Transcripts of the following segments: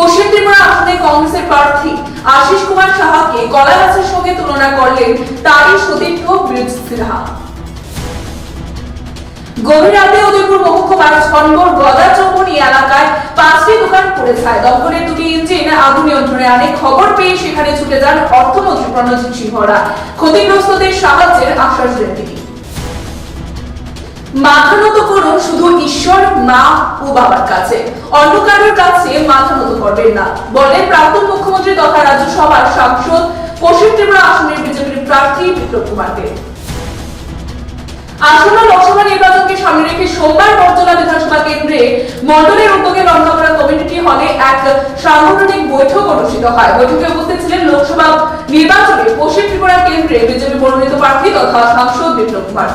পশ্চিম ত্রিপুরা আনে খবর পেয়ে সেখানে ছুটে যান অর্থমন্ত্রী প্রণজিৎ সিংহরা। ক্ষতিগ্রস্তদের সাহায্যের আশ্বাস দেন তিনি। মাথা নত করুন শুধু ঈশ্বর, মা ও বাবার কাছে। অন্য কারোর কাছে মাথা করবেন না। বললেন প্রাক্তন মুখ্যমন্ত্রী তথা রাজ্যসভার সাংসদ পশ্চিম ত্রিপুরা আসনের বিজেপির প্রার্থী বিপ্লব কুমার দেব আসন্ন লোকসভা নির্বাচনকে সামনে রেখে সোমবার বিধানসভা কেন্দ্রে মন্ডলের উদ্যোগে কমিউনিটি হলে এক সাংগঠনিক বৈঠক অনুষ্ঠিত হয়। বৈঠকে উপস্থিত ছিলেন লোকসভা নির্বাচনে পশ্চিম ত্রিপুরা কেন্দ্রে বিজেপি মনোনীত প্রার্থী তথা সাংসদ বিপ্লব কুমার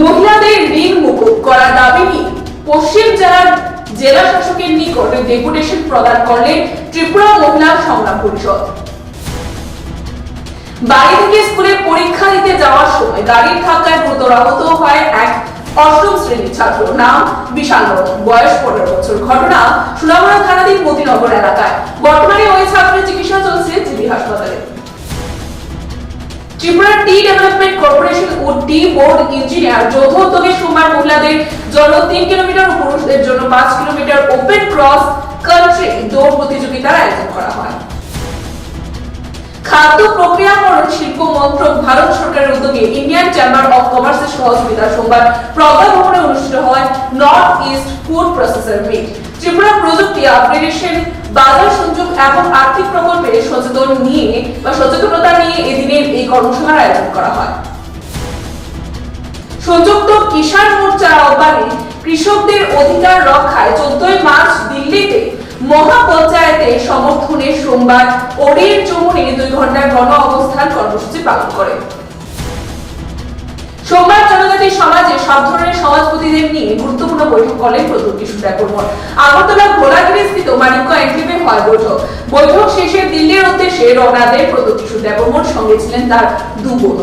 মহিলাদের ঋণ মুকুব করার দাবি নিয়ে পশ্চিম জেলার জেলা শাসকের নিকট ডেপুটেশন প্রদান করলেন ত্রিপুরা মহিলা সংগ্রাম পরিষদ। বাড়ি থেকে স্কুলে পরীক্ষা দিতে যাওয়ার সময় গাড়ির ধাক্কায় গুরুতর আহত হয় এক অষ্টম শ্রেণির ছাত্র। নাম বিশাল বয়স পনেরো বছর। ঘটনা সুনামুড়া থানাধীন মতিনগর এলাকায়। বর্তমানে ওই ছাত্রের চিকিৎসা চলছে জিবি হাসপাতালে। ত্রিপুরা টি ডেভেলপমেন্ট কর্পোরেশন ও টি বোর্ড ইঞ্জিনিয়ার যৌথ উদ্যোগে সোমবার মহিলাদের জন্য তিন কিলোমিটার পুরুষদের জন্য পাঁচ কিলোমিটার ওপেন ক্রস কান্ট্রি দৌড় প্রতিযোগিতার আয়োজন করা হয়। খাদ্য প্রক্রিয়াকরণ শিল্প মন্ত্রক ভারত সরকারের উদ্যোগে ইন্ডিয়ান চেম্বার অফ কমার্সের সহযোগিতা সোমবার প্রজ্ঞা ভবনে অনুষ্ঠিত হয় north east food processor meet. Tripura প্রযুক্তি আপগ্রেডেশন বাজার সংযোগ এবং কর্মশালার আয়োজন করা হয়। সংযুক্ত কিষাণ মোর্চার আহ্বানে কৃষকদের অধিকার রক্ষায় চোদ্দই মার্চ দিল্লিতে মহাপঞ্চায়েতে সমর্থনে সোমবার ওড়ির চমুনে দুই ঘণ্টার গণ অবস্থান কর্মসূচি পালন করে। সোমবার জনজাতি সমাজে সব ধরনের সমাজপতিদের নিয়ে গুরুত্বপূর্ণ বৈঠক করলেন প্রদ্যুৎ কিশোর আগরতলা ভোলাগিরি মানিক্য এনক্লেভে হয় বৈঠক। বৈঠক শেষে দিল্লির উদ্দেশ্যে রওনা দেয় প্রদ্যুৎ সঙ্গে ছিলেন তার দু বোন